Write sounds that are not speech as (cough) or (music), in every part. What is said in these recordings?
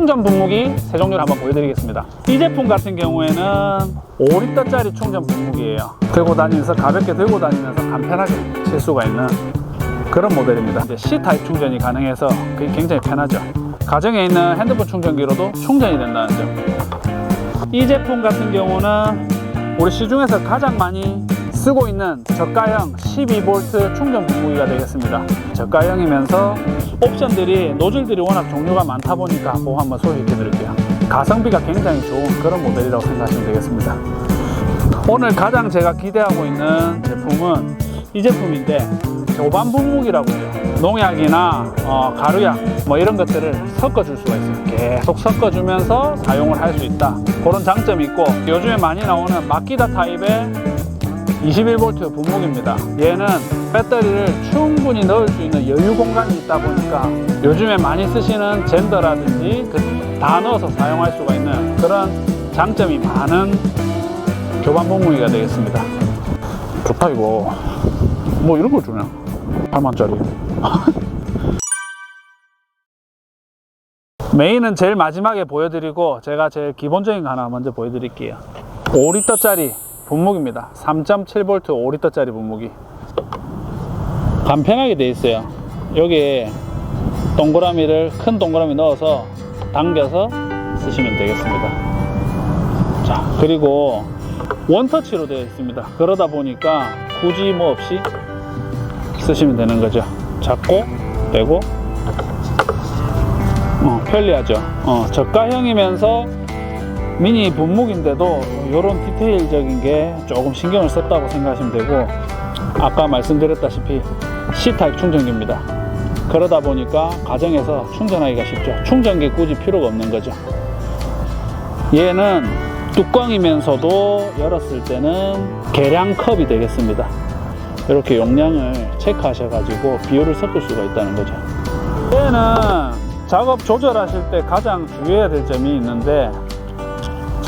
충전 분무기 세 종류를 한번 보여드리겠습니다. 이 제품 같은 경우에는 5리터짜리 충전 분무기예요. 들고 다니면서 가볍게 들고 다니면서 간편하게 칠 수가 있는 그런 모델입니다. 이제 C 타입 충전이 가능해서 그게 굉장히 편하죠. 가정에 있는 핸드폰 충전기로도 충전이 된다는 점. 이 제품 같은 경우는 우리 시중에서 가장 많이 쓰고 있는 저가형 12V 충전 분무기가 되겠습니다. 저가형이면서 옵션들이 노즐들이 워낙 종류가 많다 보니까 그거 한번 소개해 드릴게요. 가성비가 굉장히 좋은 그런 모델이라고 생각하시면 되겠습니다. 오늘 가장 제가 기대하고 있는 제품은 이 제품인데 교반 분무기라고 해요. 농약이나 어, 가루약 뭐 이런 것들을 섞어줄 수가 있어요. 계속 섞어주면서 사용을 할 수 있다. 그런 장점이 있고 요즘에 많이 나오는 마키다 타입의 21V 분무기입니다. 얘는 배터리를 충분히 넣을 수 있는 여유 공간이 있다 보니까 요즘에 많이 쓰시는 젠더라든지 그다 넣어서 사용할 수가 있는 그런 장점이 많은 교반 분무기가 되겠습니다. 좋다 이거. 뭐 이런 걸 주냐? 8만짜리. (laughs) 메인은 제일 마지막에 보여드리고 제가 제일 기본적인 거 하나 먼저 보여드릴게요. 5리터짜리 분무기입니다. 3.7V 5리터 짜리 분무기. 간편하게 돼 있어요. 여기에 동그라미를 큰 동그라미 넣어서 당겨서 쓰시면 되겠습니다. 자, 그리고 원터치로 되어 있습니다. 그러다 보니까 굳이 뭐 없이 쓰시면 되는 거죠. 잡고 빼고 어, 편리하죠. 어, 저가형이면서 미니 분무기인데도 이런 디테일적인 게 조금 신경을 썼다고 생각하시면 되고 아까 말씀드렸다시피 C타입 충전기입니다. 그러다 보니까 가정에서 충전하기가 쉽죠. 충전기 굳이 필요가 없는 거죠. 얘는 뚜껑이면서도 열었을 때는 계량 컵이 되겠습니다. 이렇게 용량을 체크하셔 가지고 비율을 섞을 수가 있다는 거죠. 얘는 작업 조절하실 때 가장 주의해야 될 점이 있는데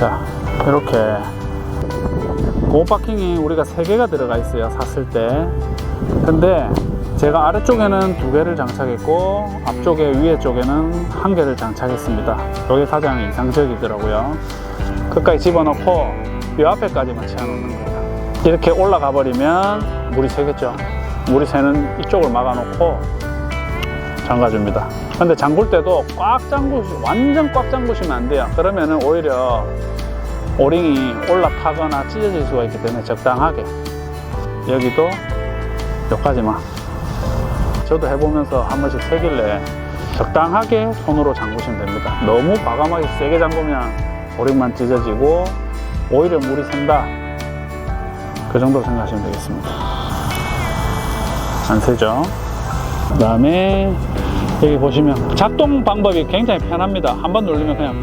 자 이렇게 고파킹이 우리가 3개가 들어가 있어요 샀을 때. 근데 제가 아래쪽에는 두 개를 장착했고 앞쪽에 위에 쪽에는 한 개를 장착했습니다. 이게 가장 이상적이더라고요. 끝까지 집어넣고 이 앞에까지만 채워놓는 거예요 이렇게 올라가 버리면 물이 새겠죠. 물이 새는 이쪽을 막아놓고 잠가줍니다. 근데 잠글 때도 꽉 잠그시 완전 꽉 잠그시면 안 돼요. 그러면은 오히려 오링이 올라타거나 찢어질 수가 있기 때문에 적당하게. 여기도 여기까지만 저도 해보면서 한 번씩 새길래 적당하게 손으로 잠그시면 됩니다. 너무 과감하게 세게 잠그면 오링만 찢어지고 오히려 물이 샌다. 그 정도 생각하시면 되겠습니다. 안 새죠? 그 다음에 여기 보시면 작동 방법이 굉장히 편합니다. 한번 누르면 그냥.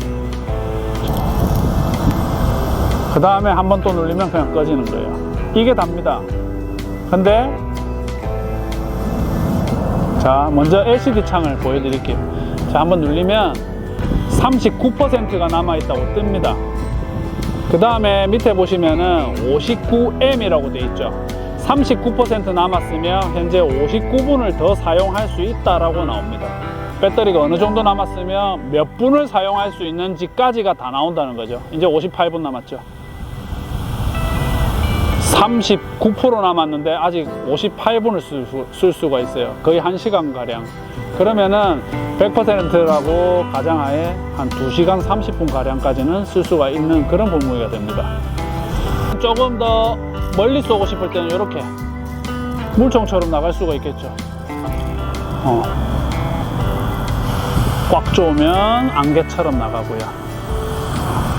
그 다음에 한번 또 누르면 그냥 꺼지는 거예요. 이게 답니다. 근데 자 먼저 LCD 창을 보여드릴게요. 자 한번 누르면 39%가 남아있다고 뜹니다. 그 다음에 밑에 보시면은 59M이라고 되어 있죠 39% 남았으면 현재 59분을 더 사용할 수 있다라고 나옵니다 배터리가 어느 정도 남았으면 몇 분을 사용할 수 있는지까지가 다 나온다는 거죠 이제 58분 남았죠 39% 남았는데 아직 58분을 쓸, 수, 쓸 수가 있어요. 거의 1시간 가량. 그러면은 100%라고 가정하에 한 2시간 30분 가량까지는 쓸 수가 있는 그런 분무기가 됩니다. 조금 더 멀리 쏘고 싶을 때는 이렇게 물총처럼 나갈 수가 있겠죠. 어. 꽉 조으면 안개처럼 나가고요.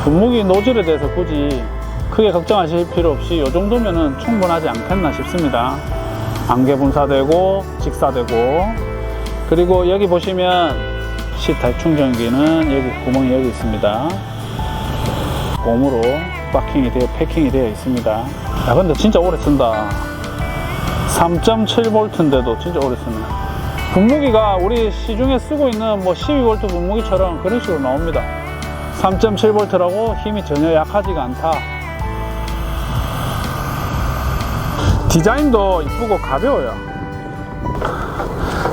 분무기 노즐에 대해서 굳이 크게 걱정하실 필요 없이 이 정도면은 충분하지 않겠나 싶습니다. 안개 분사되고 직사되고 그리고 여기 보시면 C타입 충전기는 여기 구멍이 여기 있습니다. 곰으로 파킹이 되어 패킹이 되어 있습니다. 야 근데 진짜 오래 쓴다. 3.7V인데도 진짜 오래 쓰네. 분무기가 우리 시중에 쓰고 있는 뭐 12V 분무기처럼 그런 식으로 나옵니다. 3.7V라고 힘이 전혀 약하지가 않다. 디자인도 이쁘고 가벼워요.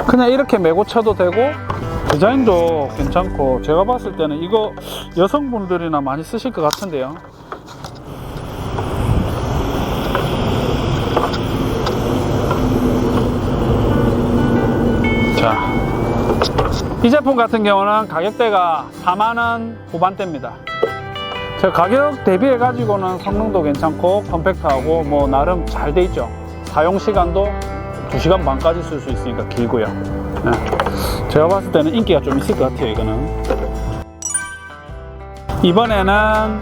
그냥 이렇게 메고 쳐도 되고 디자인도 괜찮고 제가 봤을 때는 이거 여성분들이나 많이 쓰실 것 같은데요. 이 제품 같은 경우는 가격대가 4만원 후반대입니다. 저 가격 대비해 가지고는 성능도 괜찮고 컴팩트하고 뭐 나름 잘 돼 있죠. 사용 시간도 2시간 반까지 쓸 수 있으니까 길고요. 네. 제가 봤을 때는 인기가 좀 있을 것 같아요, 이거는. 이번에는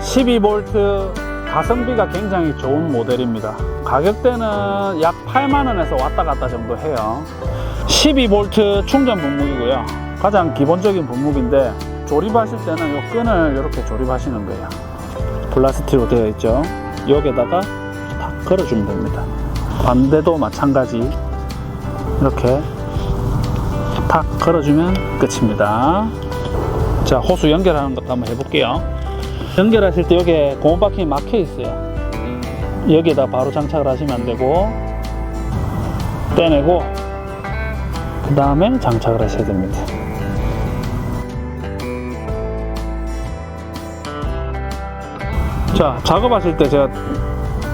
12V 가성비가 굉장히 좋은 모델입니다. 가격대는 약 8만원에서 왔다 갔다 정도 해요. 12V 충전 분무기고요. 가장 기본적인 분무기인데 조립하실 때는 이 끈을 이렇게 조립하시는 거예요. 플라스틱으로 되어 있죠. 여기에다가 탁 걸어주면 됩니다. 반대도 마찬가지. 이렇게 탁 걸어주면 끝입니다. 자, 호수 연결하는 것도 한번 해볼게요. 연결하실 때 여기에 고무 바퀴 막혀 있어요. 여기에다 바로 장착을 하시면 안 되고 떼내고 그 다음에 장착을 하셔야 됩니다. 자, 작업하실 때 제가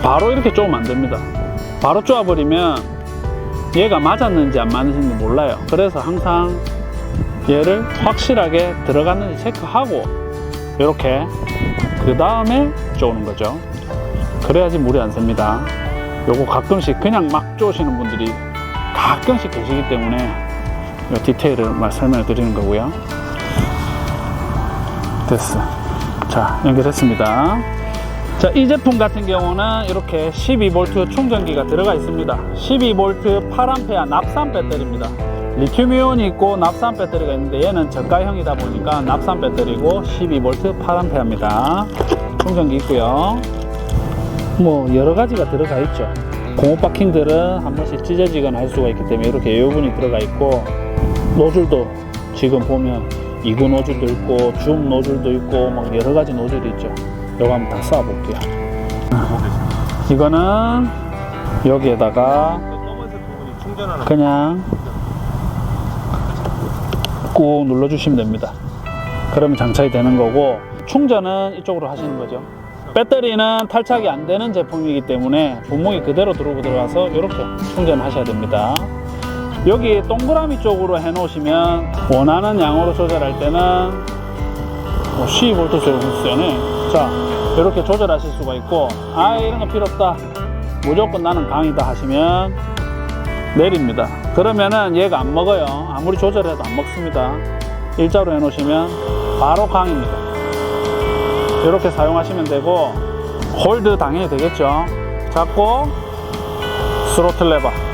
바로 이렇게 쪼으면 안 됩니다. 바로 쪼아버리면 얘가 맞았는지 안 맞는지 몰라요. 그래서 항상 얘를 확실하게 들어갔는지 체크하고 이렇게 그 다음에 쪼는 거죠. 그래야지 물이 안 셉니다. 요거 가끔씩 그냥 막 쪼시는 분들이 가끔씩 계시기 때문에 이 디테일을 말 설명을 드리는 거고요. 됐어. 자, 연결했습니다. 자, 이 제품 같은 경우는 이렇게 12V 충전기가 들어가 있습니다. 12V 8A 납산 배터리입니다. 리튬이온이 있고 납산 배터리가 있는데 얘는 저가형이다 보니까 납산 배터리고 12V 8A입니다. 충전기 있고요. 뭐 여러 가지가 들어가 있죠. 고무 바킹들은 한 번씩 찢어지거나 할 수가 있기 때문에 이렇게 여분이 들어가 있고 노즐도 지금 보면 이구 노즐도 있고 줌 노즐도 있고 막 여러 가지 노즐이 있죠. 이거 한번 다 쏴볼게요. 이거는 여기에다가 그냥 꾹 눌러주시면 됩니다. 그러면 장착이 되는 거고 충전은 이쪽으로 하시는 거죠. 배터리는 탈착이 안 되는 제품이기 때문에 분무기 그대로 들어오고 들어가서 이렇게 충전하셔야 됩니다. 여기 동그라미 쪽으로 해 놓으시면 원하는 양으로 조절할 때는 뭐 12V 조절 세네. 자, 이렇게 조절하실 수가 있고, 아, 이런 거 필요 없다. 무조건 나는 강이다 하시면 내립니다. 그러면은 얘가 안 먹어요. 아무리 조절해도 안 먹습니다. 일자로 해 놓으시면 바로 강입니다. 이렇게 사용하시면 되고, 홀드 당연히 되겠죠. 잡고, 스로틀 레버.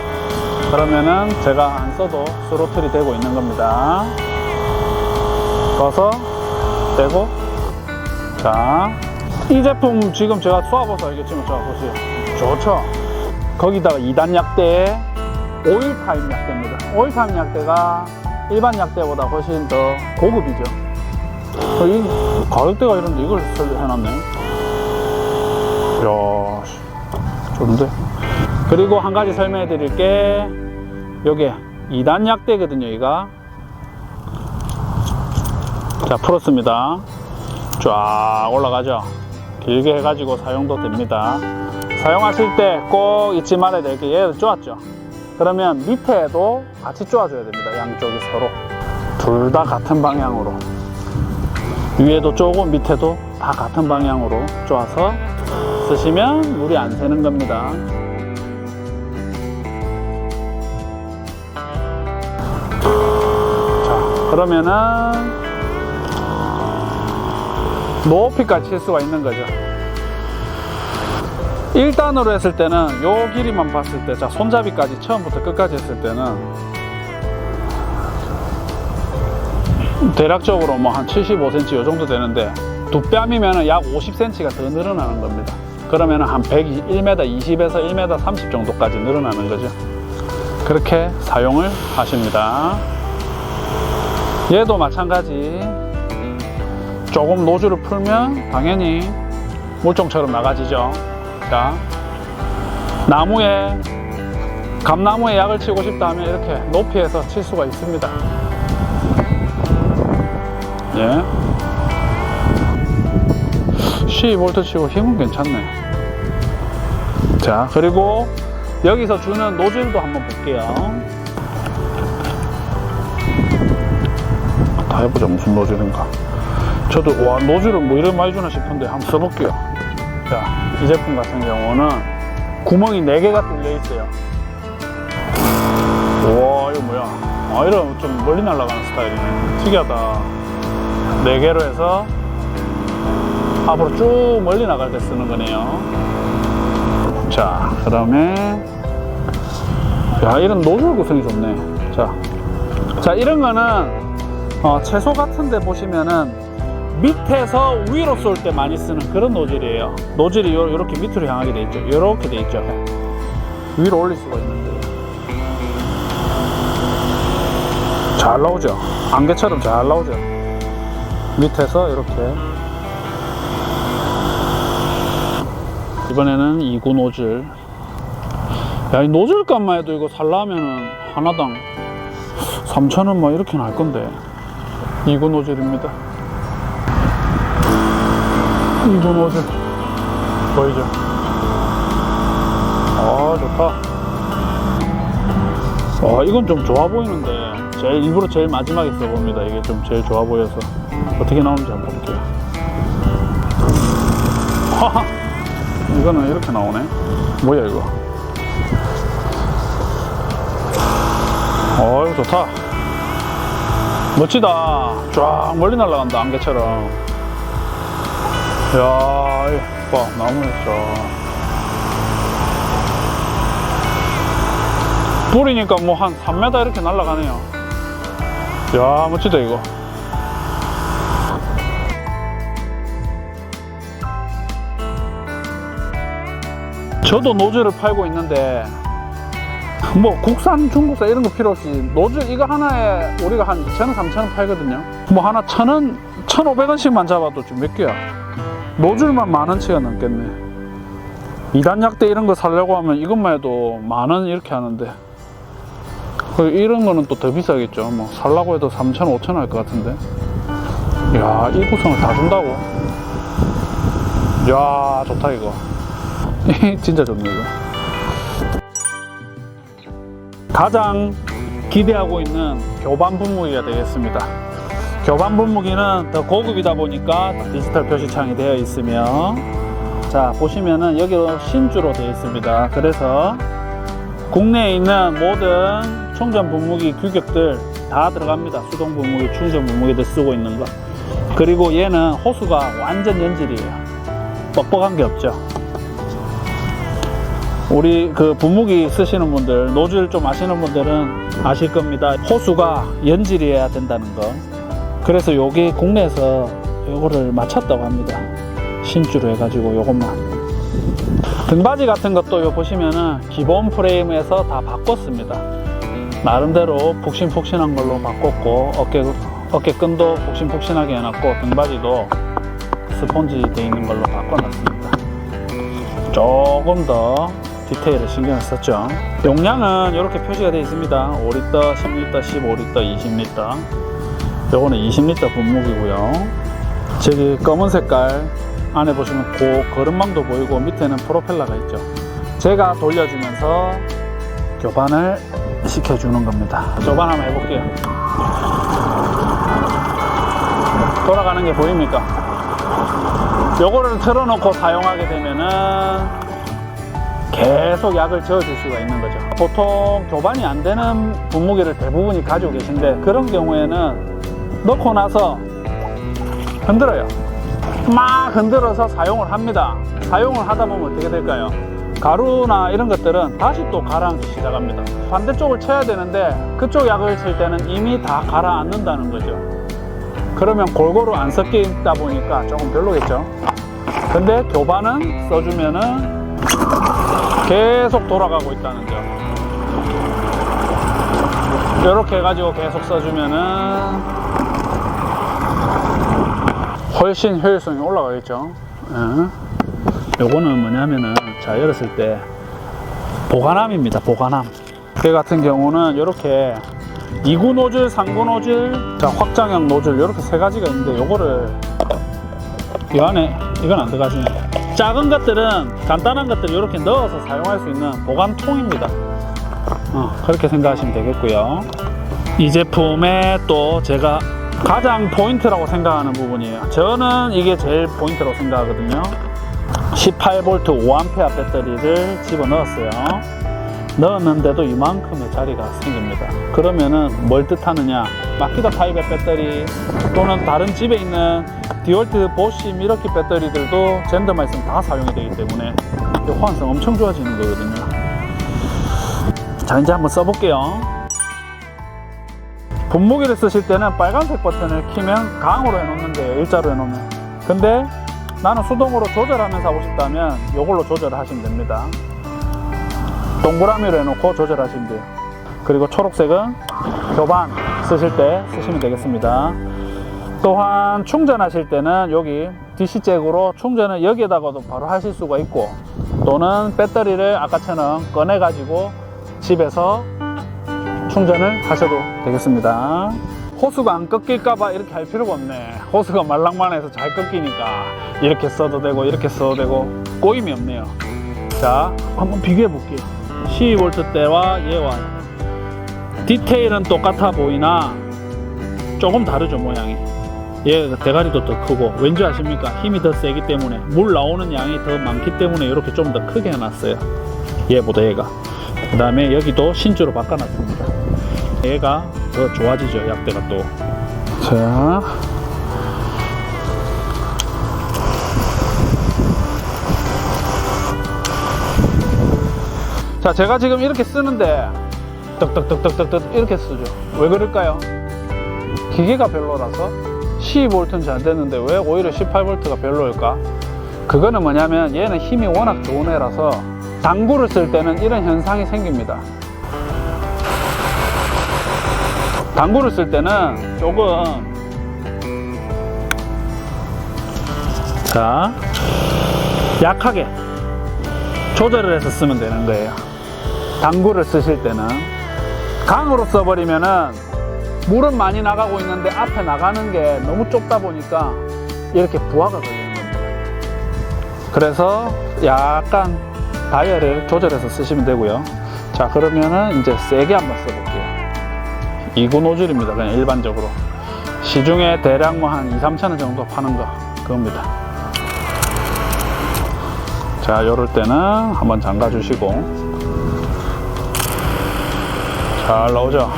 그러면은 제가 안 써도 스로틀이 되고 있는 겁니다. 꺼서 떼고 자, 이 제품 지금 제가 쏘아봐서 알겠지만 자 보세요. 좋죠? 거기다가 2단 약대 오일 타임 약대입니다. 오일 타임 약대가 일반 약대보다 훨씬 더 고급이죠. 어, 이 가격대가 이런데 이걸 설계해놨네. 이야, 씨, 좋은데? 그리고 한 가지 설명해 드릴 게 요게 2단 약대거든요, 이가. 자, 풀었습니다. 쫙 올라가죠. 길게 해가지고 사용도 됩니다. 사용하실 때 꼭 잊지 말아야 될 게 얘를 쪼았죠. 그러면 밑에도 같이 쪼아줘야 됩니다. 양쪽이 서로. 둘 다 같은 방향으로. 위에도 쪼고 밑에도 다 같은 방향으로 쪼아서 쓰시면 물이 안 새는 겁니다. 그러면은 높이까지 칠 수가 있는 거죠. 1단으로 했을 때는 요 길이만 봤을 때, 자, 손잡이까지 처음부터 끝까지 했을 때는 대략적으로 뭐 한 75cm 요 정도 되는데 두 뺨이면 약 50cm가 더 늘어나는 겁니다. 그러면 한 101m 20에서 1m 30 정도까지 늘어나는 거죠. 그렇게 사용을 하십니다. 얘도 마찬가지. 조금 노즐을 풀면 당연히 물총처럼 나가지죠. 자, 나무에 감나무에 약을 치고 싶다 하면 이렇게 높이에서 칠 수가 있습니다. 예. 12V 치고 힘은 괜찮네. 자, 그리고 여기서 주는 노즐도 한번 볼게요. 다 해보자, 무슨 노즐인가. 저도, 와, 노즐은 뭐 이런 많이 주나 싶은데 한번 써볼게요. 자, 이 제품 같은 경우는 구멍이 4개가 뚫려 있어요. 와, 이거 뭐야. 아, 이런 좀 멀리 날아가는 스타일이네. 특이하다. 4개로 해서 앞으로 쭉 멀리 나갈 때 쓰는 거네요. 자, 그 다음에, 야, 이런 노즐 구성이 좋네. 자, 자, 이런 거는, 어, 채소 같은 데 보시면은 밑에서 위로 쏠 때 많이 쓰는 그런 노즐이에요. 노즐이 요, 요렇게 밑으로 향하게 돼 있죠. 요렇게 돼 있죠. 위로 올릴 수가 있는데. 잘 나오죠. 안개처럼 잘 나오죠. 밑에서 이렇게 이번에는 2구 노즐 야 이 노즐 값만 해도 이거 살라면은 하나당 3,000원 뭐 이렇게 날 건데 2구 노즐입니다. 2구 노즐 보이죠? 아 좋다. 와 이건 좀 좋아 보이는데 제일 일부러 제일 마지막에 써봅니다. 이게 좀 제일 좋아 보여서. 어떻게 나오는지 한번 볼게요. 하하! 이거는 이렇게 나오네. 뭐야 이거? 어 이거 좋다 멋지다. 쫙 멀리 날아간다 안개처럼. 야봐 나무에 쫙. 뿌리니까 뭐 한 3m 이렇게 날아가네요. 야 멋지다 이거. 저도 노즐을 팔고 있는데 뭐 국산 중국산 이런 거 필요 없이. 노즐 이거 하나에 우리가 한 2,000원 3,000원 팔거든요. 뭐 하나 1,000원 1,500원씩만 잡아도 지금 몇 개야? 노즐만 만 원치가 넘겠네. 2단 약대 이런 거 살려고 하면 이것만 해도 만 원 이렇게 하는데. 그 이런 거는 또 더 비싸겠죠. 뭐 살라고 해도 3,000원 5,000원 할 것 같은데. 야 이 구성을 다 준다고? 야 좋다 이거. (laughs) 진짜 좋네 이거 가장 기대하고 있는 교반 분무기가 되겠습니다. 교반 분무기는 더 고급이다 보니까 디지털 표시창이 되어 있으며 자 보시면은 여기로 신주로 되어 있습니다. 그래서 국내에 있는 모든 충전 분무기 규격들 다 들어갑니다. 수동 분무기 충전 분무기들 쓰고 있는 거. 그리고 얘는 호수가 완전 연질이에요. 뻑뻑한 게 없죠 우리 그 분무기 쓰시는 분들 노즐 좀 아시는 분들은 아실 겁니다. 호수가 연질이어야 된다는 거. 그래서 요게 국내에서 요거를 맞췄다고 합니다. 신주로 해가지고 요것만. 등받이 같은 것도 요 보시면은 기본 프레임에서 다 바꿨습니다. 나름대로 푹신푹신한 걸로 바꿨고 어깨 어깨끈도 푹신푹신하게 해놨고 등받이도 스폰지 돼 있는 걸로 바꿔놨습니다. 조금 더 디테일을 신경을 썼죠. 용량은 이렇게 표시가 되어 있습니다. 5리터, 10리터, 15리터, 20리터. 요거는 20리터 분무기고요. 저기 검은 색깔 안에 보시면 고 거름망도 보이고 밑에는 프로펠러가 있죠. 제가 돌려주면서 교반을 시켜주는 겁니다. 교반 한번 해볼게요. 돌아가는 게 보입니까? 요거를 틀어놓고 사용하게 되면은 계속 약을 저어줄 수가 있는 거죠. 보통 교반이 안 되는 분무기를 대부분이 가지고 계신데 그런 경우에는 넣고 나서 흔들어요. 막 흔들어서 사용을 합니다. 사용을 하다 보면 어떻게 될까요? 가루나 이런 것들은 다시 또 가라앉기 시작합니다. 반대쪽을 쳐야 되는데 그쪽 약을 칠 때는 이미 다 가라앉는다는 거죠. 그러면 골고루 안 섞여 있다 보니까 조금 별로겠죠. 근데 교반은 써주면은 계속 돌아가고 있다는 점. 이렇게 해가지고 계속 써주면은 훨씬 효율성이 올라가겠죠. 예. 요거는 뭐냐면은 자 열었을 때 보관함입니다. 보관함. 그 같은 경우는 이렇게 2구 노즐, 3구 노즐, 자 확장형 노즐 이렇게 세 가지가 있는데 요거를 이 안에 이건 안 들어가시네. 작은 것들은 간단한 것들 이렇게 넣어서 사용할 수 있는 보관통입니다. 어, 그렇게 생각하시면 되겠고요. 이 제품의 또 제가 가장 포인트라고 생각하는 부분이에요. 저는 이게 제일 포인트라고 생각하거든요. 18V 5A 배터리를 집어 넣었어요. 넣었는데도 이만큼의 자리가 생깁니다. 그러면은 뭘 뜻하느냐? 마키다 파이브 배터리 또는 다른 집에 있는 디월트 보쉬 미러키 배터리들도 젠더만 있으면 다 사용이 되기 때문에 이 호환성 엄청 좋아지는 거거든요. 자, 이제 한번 써볼게요. 분무기를 쓰실 때는 빨간색 버튼을 키면 강으로 해놓는 데요. 일자로 해놓으면. 근데 나는 수동으로 조절하면서 하고 싶다면 이걸로 조절을 하시면 됩니다. 동그라미로 해놓고 조절하시면 돼요. 그리고 초록색은 교반 쓰실 때 쓰시면 되겠습니다. 또한 충전하실 때는 여기 DC잭으로 충전을 여기에다가도 바로 하실 수가 있고 또는 배터리를 아까처럼 꺼내 가지고 집에서 충전을 하셔도 되겠습니다. 호수가 안 꺾일까봐 이렇게 할 필요가 없네. 호수가 말랑말랑해서 잘 꺾이니까 이렇게 써도 되고 이렇게 써도 되고 꼬임이 없네요. 자, 한번 비교해 볼게요. 12V 때와 얘와 디테일은 똑같아 보이나 조금 다르죠 모양이. 얘 대가리도 더 크고 왠지 아십니까? 힘이 더 세기 때문에 물 나오는 양이 더 많기 때문에 이렇게 좀 더 크게 해놨어요. 얘보다 얘가. 그 다음에 여기도 신주로 바꿔놨습니다. 얘가 더 좋아지죠 약대가 또. 자. 자, 제가 지금 이렇게 쓰는데 떡떡떡떡떡떡 이렇게 쓰죠. 왜 그럴까요? 기계가 별로라서 12V는 잘 됐는데 왜 오히려 18V가 별로일까? 그거는 뭐냐면 얘는 힘이 워낙 좋은 애라서 당구를 쓸 때는 이런 현상이 생깁니다. 당구를 쓸 때는 조금 자 약하게 조절을 해서 쓰면 되는 거예요. 당구를 쓰실 때는 강으로 써버리면은 물은 많이 나가고 있는데 앞에 나가는 게 너무 좁다 보니까 이렇게 부하가 걸리는 겁니다. 그래서 약간 다이얼을 조절해서 쓰시면 되고요. 자 그러면은 이제 세게 한번 써볼게요. 2구 노즐입니다. 그냥 일반적으로 시중에 대략 뭐 한 2, 3천 원 정도 파는 거 그겁니다. 자, 요럴 때는 한번 잠가 주시고. 잘 나오죠?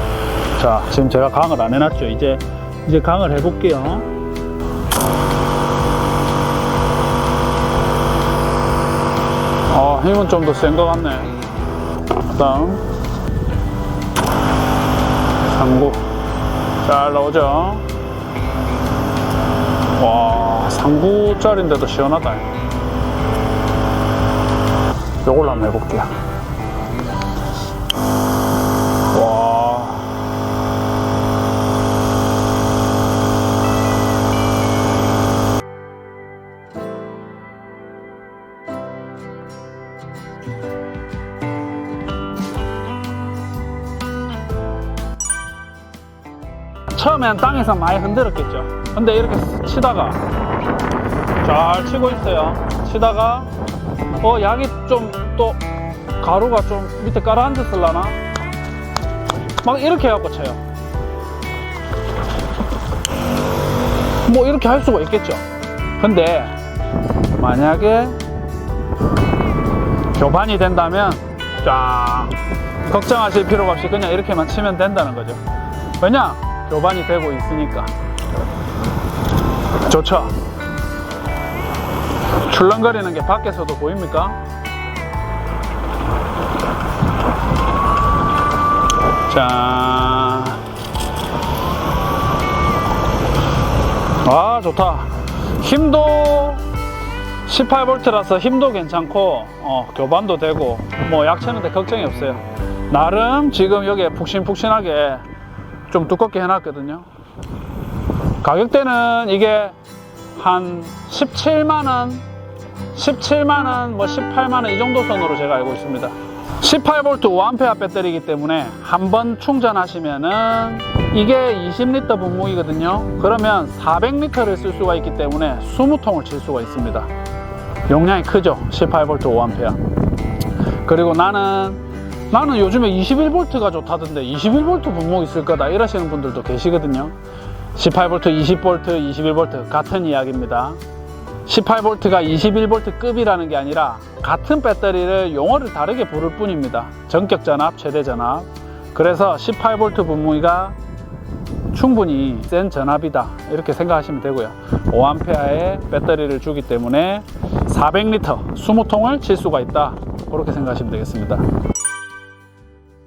자, 지금 제가 강을 안 해놨죠? 이제, 이제 강을 해볼게요. 어, 힘은 좀 더 센 것 같네. 그 다음. 상구. 잘 나오죠? 와, 상구짜리인데도 시원하다. 요걸로 한번 해볼게요. 처음엔 땅에서 많이 흔들었겠죠. 근데 이렇게 치다가 잘 치고 있어요. 치다가 어 양이 좀 또 가루가 좀 밑에 깔아앉았을라나? 막 이렇게 해갖고 쳐요. 뭐 이렇게 할 수가 있겠죠. 근데 만약에 교반이 된다면 쫙 걱정하실 필요가 없이 그냥 이렇게만 치면 된다는 거죠. 왜냐 교반이 되고 있으니까 좋죠 출렁거리는 게 밖에서도 보입니까? 자. 아, 좋다. 힘도 18V라서 힘도 괜찮고, 어, 교반도 되고, 뭐 약체는데 걱정이 없어요. 나름 지금 여기에 푹신푹신하게 좀 두껍게 해놨거든요. 가격대는 이게 한 17만원, 17만원, 뭐 18만원 이 정도 선으로 제가 알고 있습니다. 18V 5A 배터리이기 때문에 한 번 충전하시면은 이게 20리터 분무기거든요. 그러면 400리터를 쓸 수가 있기 때문에 20통을 칠 수가 있습니다. 용량이 크죠. 18V 5A. 그리고 나는 나는 요즘에 21V가 좋다던데 21V 분무기 쓸 거다 이러시는 분들도 계시거든요. 18V, 20V, 21V 같은 이야기입니다. 18V가 21V급이라는 게 아니라 같은 배터리를 용어를 다르게 부를 뿐입니다. 전격 전압, 최대 전압. 그래서 18V 분무기가 충분히 센 전압이다. 이렇게 생각하시면 되고요. 5A의 배터리를 주기 때문에 400리터 20통을 칠 수가 있다. 그렇게 생각하시면 되겠습니다.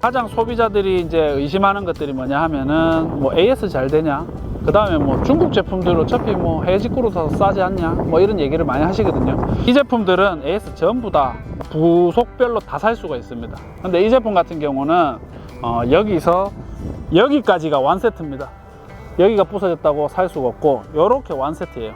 가장 소비자들이 이제 의심하는 것들이 뭐냐 하면은 뭐 AS 잘 되냐? 그 다음에 뭐 중국 제품들 어차피 뭐 해외 직구로 더 싸지 않냐? 뭐 이런 얘기를 많이 하시거든요. 이 제품들은 AS 전부 다 부속별로 다 살 수가 있습니다. 근데 이 제품 같은 경우는 어, 여기서 여기까지가 완세트입니다. 여기가 부서졌다고 살 수가 없고 요렇게 완세트예요.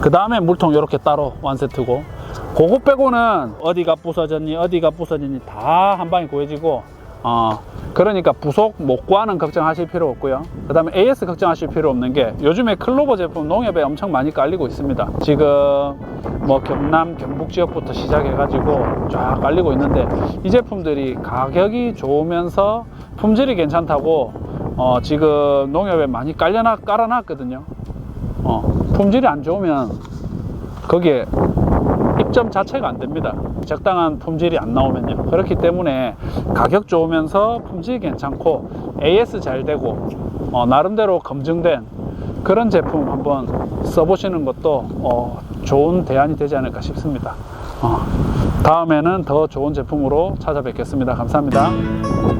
그 다음에 물통 이렇게 따로 완세트고 그거 빼고는 어디가 부서졌니 어디가 부서졌니 다 한 방에 구해지고 어 그러니까 부속 못 구하는 걱정하실 필요 없고요. 그 다음에 AS 걱정하실 필요 없는 게 요즘에 클로버 제품 농협에 엄청 많이 깔리고 있습니다. 지금 뭐 경남 경북 지역부터 시작해 가지고 쫙 깔리고 있는데 이 제품들이 가격이 좋으면서 품질이 괜찮다고 어 지금 농협에 많이 깔려나 깔아놨거든요. 어 품질이 안 좋으면 거기에 입점 자체가 안 됩니다. 적당한 품질이 안 나오면요. 그렇기 때문에 가격 좋으면서 품질이 괜찮고 AS 잘 되고 어, 나름대로 검증된 그런 제품 한번 써보시는 것도 어, 좋은 대안이 되지 않을까 싶습니다. 어, 다음에는 더 좋은 제품으로 찾아뵙겠습니다. 감사합니다.